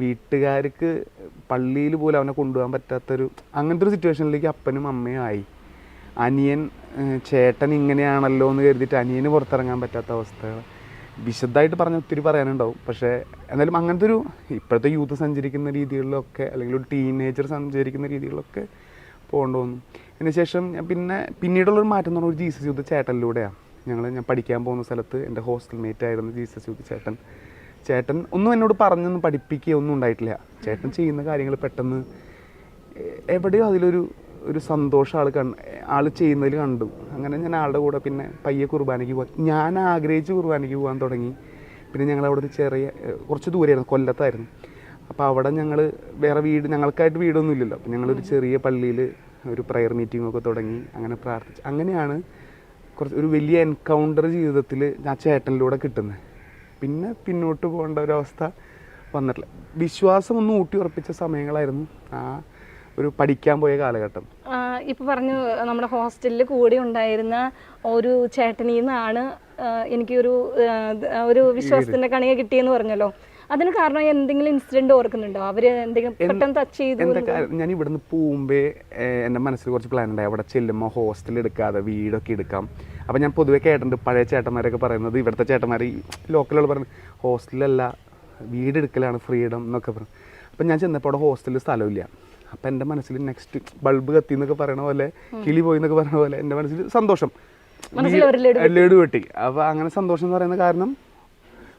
വീട്ടുകാർക്ക് പള്ളിയിൽ പോലും അവനെ കൊണ്ടുപോകാൻ പറ്റാത്തൊരു അങ്ങനത്തെ ഒരു സിറ്റുവേഷനിലേക്ക് അപ്പനും അമ്മയും ആയി. അനിയൻ ചേട്ടൻ ഇങ്ങനെയാണല്ലോ എന്ന് കരുതിയിട്ട് അനിയന് പുറത്തിറങ്ങാൻ പറ്റാത്ത അവസ്ഥകൾ. വിശദമായിട്ട് പറഞ്ഞ ഒത്തിരി പറയാനുണ്ടാവും. പക്ഷേ എന്നാലും അങ്ങനത്തെ ഒരു ഇപ്പോഴത്തെ യൂത്ത് സഞ്ചരിക്കുന്ന രീതികളിലൊക്കെ അല്ലെങ്കിൽ ഒരു ടീനേജർ സഞ്ചരിക്കുന്ന രീതികളിലൊക്കെ പോകേണ്ടി വന്നു. അതിനുശേഷം ഞാൻ പിന്നെ പിന്നീടുള്ളൊരു മാറ്റം എന്ന് പറഞ്ഞാൽ ഒരു ജീസസ് യൂത്ത് ചേട്ടനിലൂടെയാണ് ഞങ്ങൾ ഞാൻ പഠിക്കാൻ പോകുന്ന സ്ഥലത്ത് എന്റെ ഹോസ്റ്റൽ മേറ്റ് ആയിരുന്നു ജീസസ് യൂത്ത് ചേട്ടൻ. ചേട്ടൻ ഒന്നും എന്നോട് പറഞ്ഞൊന്നും പഠിപ്പിക്കുകയോ ഒന്നും ഉണ്ടായിട്ടില്ല. ചേട്ടൻ ചെയ്യുന്ന കാര്യങ്ങൾ പെട്ടെന്ന് എവിടെയോ അതിലൊരു ഒരു സന്തോഷം ആൾ കണ്ട് ആൾ ചെയ്യുന്നതിൽ കണ്ടു. അങ്ങനെ ഞാൻ ആളുടെ കൂടെ പിന്നെ പയ്യെ കുർബാനയ്ക്ക് പോകാൻ ഞാൻ ആഗ്രഹിച്ച് കുർബാനയ്ക്ക് പോകാൻ തുടങ്ങി. പിന്നെ ഞങ്ങൾ അവിടെ നിന്ന് ചെറിയ കുറച്ച് ദൂരെയായിരുന്നു കൊല്ലത്തായിരുന്നു. അപ്പോൾ അവിടെ ഞങ്ങൾ വേറെ വീട് ഞങ്ങൾക്കായിട്ട് വീടൊന്നും ഇല്ലല്ലോ. അപ്പോൾ ഞങ്ങളൊരു ചെറിയ പള്ളിയിൽ ഒരു പ്രയർ മീറ്റിംഗ് ഒക്കെ തുടങ്ങി അങ്ങനെ പ്രാർത്ഥിച്ചു. അങ്ങനെയാണ് കുറച്ച് ഒരു വലിയ എൻകൗണ്ടർ ജീവിതത്തിൽ ആ ചേട്ടനിലൂടെ കിട്ടുന്നത് പിന്നെ പിന്നോട്ട് പോകേണ്ട ഒരവസ്ഥ വന്നിട്ടില്ല. വിശ്വാസം ഒന്ന് ഊട്ടി ഉറപ്പിച്ച സമയങ്ങളായിരുന്നു ആ ഒരു പഠിക്കാൻ പോയ കാലഘട്ടം. ഇപ്പൊ പറഞ്ഞു നമ്മുടെ ഹോസ്റ്റലിൽ കൂടി ഉണ്ടായിരുന്ന ഒരു ചേട്ടനിൽ നിന്നാണ് ആ, എനിക്കൊരു ഒരു വിശ്വാസത്തിന്റെ കണിക കിട്ടിയെന്ന് പറഞ്ഞല്ലോ. അതിന് കാരണം എന്തെങ്കിലും ഇൻസിഡന്റ് ഓർക്കുന്നുണ്ടോ? അവർ എന്തെങ്കിലും പെട്ടെന്ന് ടച്ച് ചെയ്തു ഞാൻ ഇവിടുന്ന് പോകുമ്പേ എന്റെ എന്റെ മനസ്സിൽ കുറച്ച് പ്ലാൻ ഉണ്ടായി. അവിടെ ചെല്ലുമ്പോൾ ഹോസ്റ്റൽ എടുക്കാതെ വീടൊക്കെ എടുക്കാം. അപ്പം ഞാൻ പൊതുവെ കേട്ടിട്ടുണ്ട് പഴയ ചേട്ടന്മാരൊക്കെ പറയുന്നത് ഇവിടുത്തെ ചേട്ടന്മാർ ലോക്കലുകൾ പറയുന്നത് ഹോസ്റ്റലല്ല വീട് എടുക്കലാണ് ഫ്രീഡം എന്നൊക്കെ പറഞ്ഞു അപ്പം ഞാൻ ചെന്നപ്പോൾ അവിടെ ഹോസ്റ്റലിൽ സ്ഥലമില്ല. അപ്പം എന്റെ മനസ്സിൽ നെക്സ്റ്റ് ബൾബ് കത്തി എന്നൊക്കെ പറയണ പോലെ കിളി പോയി എന്നൊക്കെ പറയണ പോലെ എന്റെ മനസ്സിൽ സന്തോഷം ലഡു വെട്ടി അപ്പോൾ അങ്ങനെ സന്തോഷം എന്ന് പറയുന്ന കാരണം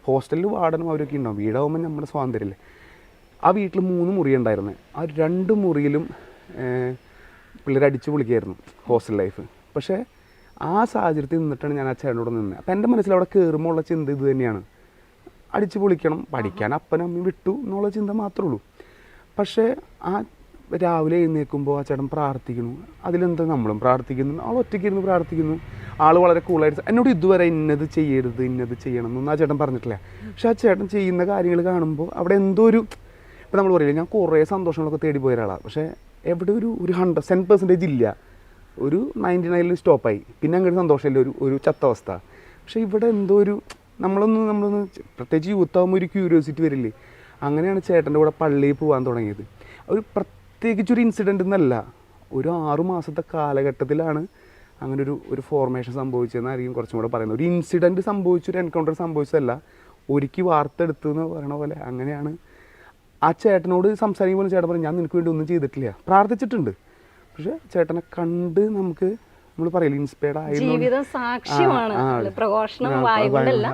ഹോസ്റ്റലിൽ വാർഡനും അവരൊക്കെ ഉണ്ടാവും. വീടാവുമ്പോൾ നമ്മുടെ സ്വാതന്ത്ര്യമല്ലേ ആ വീട്ടിൽ മൂന്ന് മുറി ഉണ്ടായിരുന്നു ആ രണ്ട് മുറിയിലും പിള്ളേർ അടിച്ചു പൊളിക്കായിരുന്നു ഹോസ്റ്റൽ ലൈഫ്. പക്ഷേ ആ സാഹചര്യത്തിൽ നിന്നിട്ടാണ് ഞാൻ ആ ചേട്ടനോട് നിന്നത് അപ്പം എന്റെ മനസ്സിൽ അവിടെ കയറുമ്പോൾ ഉള്ള ചിന്ത ഇത് തന്നെയാണ്. അടിച്ചു പൊളിക്കണം പഠിക്കാൻ അപ്പനും അമ്മയും വിട്ടു എന്നുള്ള ചിന്ത മാത്രമേ ഉള്ളൂ. പക്ഷേ ആ രാവിലെ എഴുന്നേൽക്കുമ്പോൾ ആ ചേട്ടൻ പ്രാർത്ഥിക്കുന്നു. അതിലെന്താ നമ്മളും പ്രാർത്ഥിക്കുന്നു? അവൾ ഒറ്റയ്ക്ക് ഇരുന്ന് പ്രാർത്ഥിക്കുന്നു. ആൾ വളരെ കൂളായിട്ട് എന്നോട് ഇതുവരെ ഇന്നത് ചെയ്യരുത് ഇന്നത് ചെയ്യണം എന്നൊന്നും ആ ചേട്ടൻ പറഞ്ഞിട്ടില്ല. പക്ഷെ ആ ചേട്ടൻ ചെയ്യുന്ന കാര്യങ്ങൾ കാണുമ്പോൾ അവിടെ എന്തോ ഒരു ഇപ്പം നമ്മൾ പറയില്ല ഞാൻ കുറേ സന്തോഷങ്ങളൊക്കെ തേടി പോയ ഒരാളാണ് പക്ഷേ എവിടെ ഒരു ഒരു ഹൺഡ്രഡ് സെൻ പെർസെന്റേജ് ഇല്ല. ഒരു നയന്റി നയനിൽ സ്റ്റോപ്പായി പിന്നെ അങ്ങോട്ട് സന്തോഷമില്ല. ഒരു ഒരു ചത്ത അവസ്ഥ പക്ഷേ ഇവിടെ എന്തോ ഒരു നമ്മളൊന്ന് നമ്മളൊന്ന് പ്രത്യേകിച്ച് യൂത്ത് ആകുമ്പോൾ ഒരു ക്യൂരിയോസിറ്റി വരില്ലേ? അങ്ങനെയാണ് ചേട്ടന്റെ കൂടെ പള്ളിയിൽ പോകാൻ തുടങ്ങിയത്. ഒരു പ്രത്യേകിച്ചൊരു ഇൻസിഡന്റ് എന്നല്ല. ഒരു ആറു മാസത്തെ കാലഘട്ടത്തിലാണ് അങ്ങനെ ഒരു ഒരു ഫോർമേഷൻ സംഭവിച്ചതെന്നായിരിക്കും കുറച്ചും കൂടെ പറയുന്നത്. ഒരു ഇൻസിഡന്റ് സംഭവിച്ചൊരു എൻകൗണ്ടർ സംഭവിച്ചതല്ല. ഒരുക്കി വാർത്തെടുത്തു എന്ന് പറയണ പോലെ അങ്ങനെയാണ്. ആ ചേട്ടനോട് സംസാരിക്കുമ്പോൾ ചേട്ടൻ പറഞ്ഞു ഞാൻ നിനക്ക് വേണ്ടി ഒന്നും ചെയ്തിട്ടില്ല. പ്രാർത്ഥിച്ചിട്ടുണ്ട്. പക്ഷേ ചേട്ടനെ കണ്ട് നമുക്ക് നമ്മൾ പറയില്ല ഇൻസ്പയർഡ് ആയിരുന്നു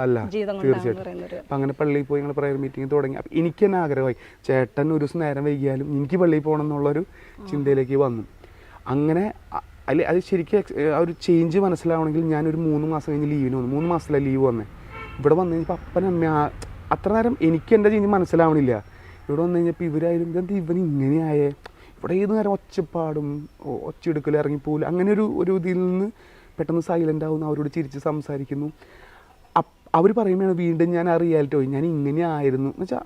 അല്ല, തീർച്ചയായിട്ടും. അപ്പം അങ്ങനെ പള്ളിയിൽ പോയി ഞങ്ങൾ പ്രയർ മീറ്റിംഗ് തുടങ്ങി. അപ്പം എനിക്ക് തന്നെ ആഗ്രഹമായി. ചേട്ടൻ ഒരു ദിവസം നേരം വൈകിയാലും എനിക്ക് പള്ളിയിൽ പോകണം എന്നുള്ളൊരു ചിന്തയിലേക്ക് വന്നു. അങ്ങനെ അ- അല്ല അത് ശരിക്കും ആ ഒരു ചേഞ്ച് മനസ്സിലാവണമെങ്കിൽ ഞാനൊരു മൂന്ന് മാസം കഴിഞ്ഞ് ലീവിന് വന്നു. മൂന്ന് മാസത്തിലെ ലീവ് വന്നേ. ഇവിടെ വന്നു കഴിഞ്ഞപ്പോൾ അപ്പനമ്മ അമ്മ അത്ര നേരം എനിക്ക് എന്റെ ചേഞ്ച് മനസ്സിലാവണില്ല. ഇവിടെ വന്നു കഴിഞ്ഞപ്പോൾ ഇവരായാലും എന്താ ഇവൻ ഇങ്ങനെയായേ? ഇവിടെ ഏത് നേരം ഒച്ചപ്പാടും ഒച്ചയെടുക്കൽ ഇറങ്ങിപ്പോകില്ല അങ്ങനെ ഒരു ഒരു ഇതിൽ നിന്ന് പെട്ടെന്ന് സൈലന്റ് ആവുന്നു. അവരോട് ചിരിച്ച് സംസാരിക്കുന്നു. അവർ പറയുമ്പോഴാണ് വീണ്ടും ഞാൻ ആ റിയാലിറ്റി പോയി. ഞാൻ ഇങ്ങനെ ആയിരുന്നു. എന്ന് വെച്ചാൽ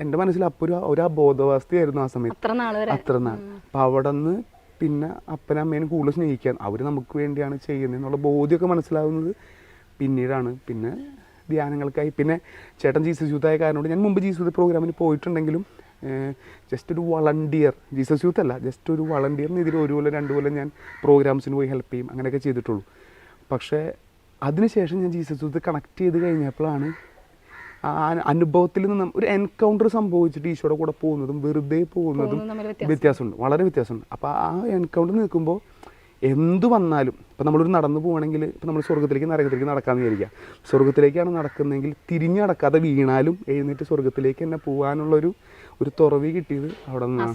എന്റെ മനസ്സിൽ അപ്പോൾ ഒരു ഒരു അബോധവാസ്ഥയായിരുന്നു ആ സമയത്ത്. അത്ര നാൾ അപ്പം അവിടെ നിന്ന് പിന്നെ അപ്പനും അമ്മേനും കൂടുതൽ സ്നേഹിക്കാൻ. അവർ നമുക്ക് വേണ്ടിയാണ് ചെയ്യുന്നത് എന്നുള്ള ബോധ്യമൊക്കെ മനസ്സിലാവുന്നത് പിന്നീടാണ്. പിന്നെ ധ്യാനങ്ങൾക്കായി. പിന്നെ ചേട്ടൻ ജീസസ് യൂത്ത് ആയ കാരണോട് ഞാൻ മുമ്പ് ജീസസ് യൂത്ത് പ്രോഗ്രാമിന് പോയിട്ടുണ്ടെങ്കിലും ജസ്റ്റ് ഒരു വളണ്ടിയർ ജീസസ് യൂത്ത് അല്ല ജസ്റ്റ് ഒരു വളണ്ടിയർ ഇതിൽ ഒരു കൊല്ലം രണ്ട് കൊല്ലം ഞാൻ പ്രോഗ്രാംസിന് പോയി ഹെൽപ്പ് ചെയ്യും. അങ്ങനെയൊക്കെ ചെയ്തിട്ടുള്ളൂ. പക്ഷേ അതിനുശേഷം ഞാൻ ജീസസ് യൂത്ത് കണക്ട് ചെയ്ത് കഴിഞ്ഞപ്പോഴാണ് അനുഭവത്തിൽ നിന്ന് ഒരു എൻകൗണ്ടർ സംഭവിച്ചിട്ട് ഈശോയുടെ കൂടെ പോകുന്നതും വെറുതെ പോകുന്നതും. വ്യത്യാസമുണ്ട്. വളരെ വ്യത്യാസമുണ്ട്. അപ്പോൾ ആ എൻകൗണ്ടർ നിൽക്കുമ്പോൾ എന്തു വന്നാലും ഇപ്പം നമ്മളൊരു നടന്നു പോകണമെങ്കിൽ ഇപ്പം നമ്മൾ സ്വർഗത്തിലേക്ക് നരകത്തിലേക്ക് നടക്കാമെന്ന് വിചാരിക്കുക. സ്വർഗത്തിലേക്കാണ് നടക്കുന്നതെങ്കിൽ തിരിഞ്ഞു നടക്കാതെ വീണാലും എഴുന്നേറ്റ് സ്വർഗത്തിലേക്ക് തന്നെ പോകാനുള്ളൊരു ഒരു തുറവി കിട്ടിയത് അവിടെ നിന്നാണ്.